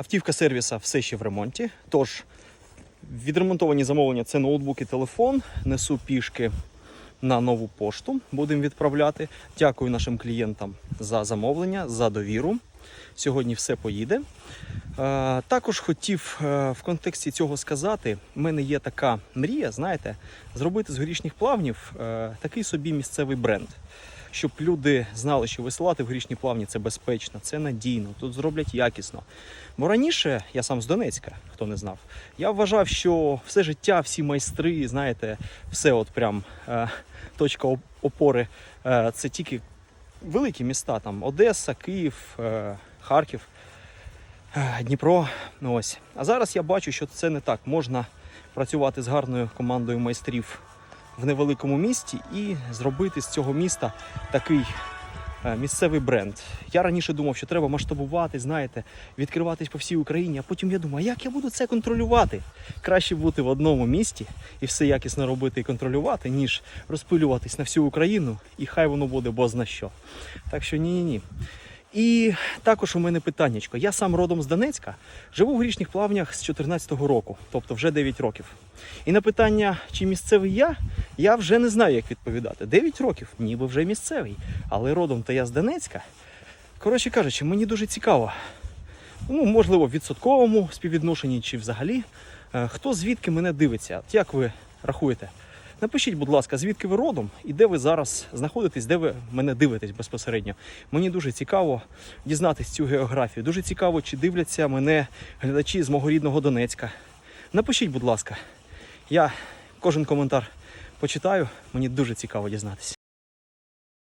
Автівка сервіса все ще в ремонті. Тож відремонтовані замовлення це ноутбук і телефон. Несу пішки на нову пошту. Будемо відправляти. Дякую нашим клієнтам за замовлення, за довіру. Сьогодні все поїде. Е, Також хотів е, в контексті цього сказати: у мене є така мрія, знаєте, зробити з горішніх плавнів е, такий собі місцевий бренд. Щоб люди знали, що висилати в горішні плавні це безпечно, це надійно, тут зроблять якісно. Бо раніше, я сам з Донецька, хто не знав, я вважав, що все життя, всі майстри, знаєте, все от прям е, точка опори е, це тільки великі міста, там Одеса, Київ, е, Харків, е, Дніпро. Ну, Ось. А зараз я бачу, що це не так. Можна працювати з гарною командою майстрів в невеликому місті і зробити з цього міста такий е, місцевий бренд. Я раніше думав, що треба масштабувати, знаєте, відкриватись по всій Україні, а потім я думаю, як я буду це контролювати? Краще бути в одному місті і все якісно робити і контролювати, ніж розпилюватись на всю Україну, і хай воно буде бозна що. Так що ні-ні-ні. І також у мене питаннячко. Я сам родом з Донецька, живу в грішніх плавнях з 14-го року, тобто вже 9 років. І на питання, чи місцевий я, я вже не знаю, як відповідати. 9 років, ніби вже місцевий, але родом то я з Донецька. Коротше кажучи, мені дуже цікаво. Ну, можливо, в відсотковому співвідношенні чи взагалі. е, Хто звідки мене дивиться? Як ви рахуєте? Напишіть, будь ласка, звідки ви родом і де ви зараз знаходитесь, де ви мене дивитесь безпосередньо. Мені дуже цікаво дізнатись цю географію. Дуже цікаво, чи дивляться мене глядачі з мого рідного Донецька. Напишіть, будь ласка. Я кожен коментар почитаю, мені дуже цікаво дізнатися.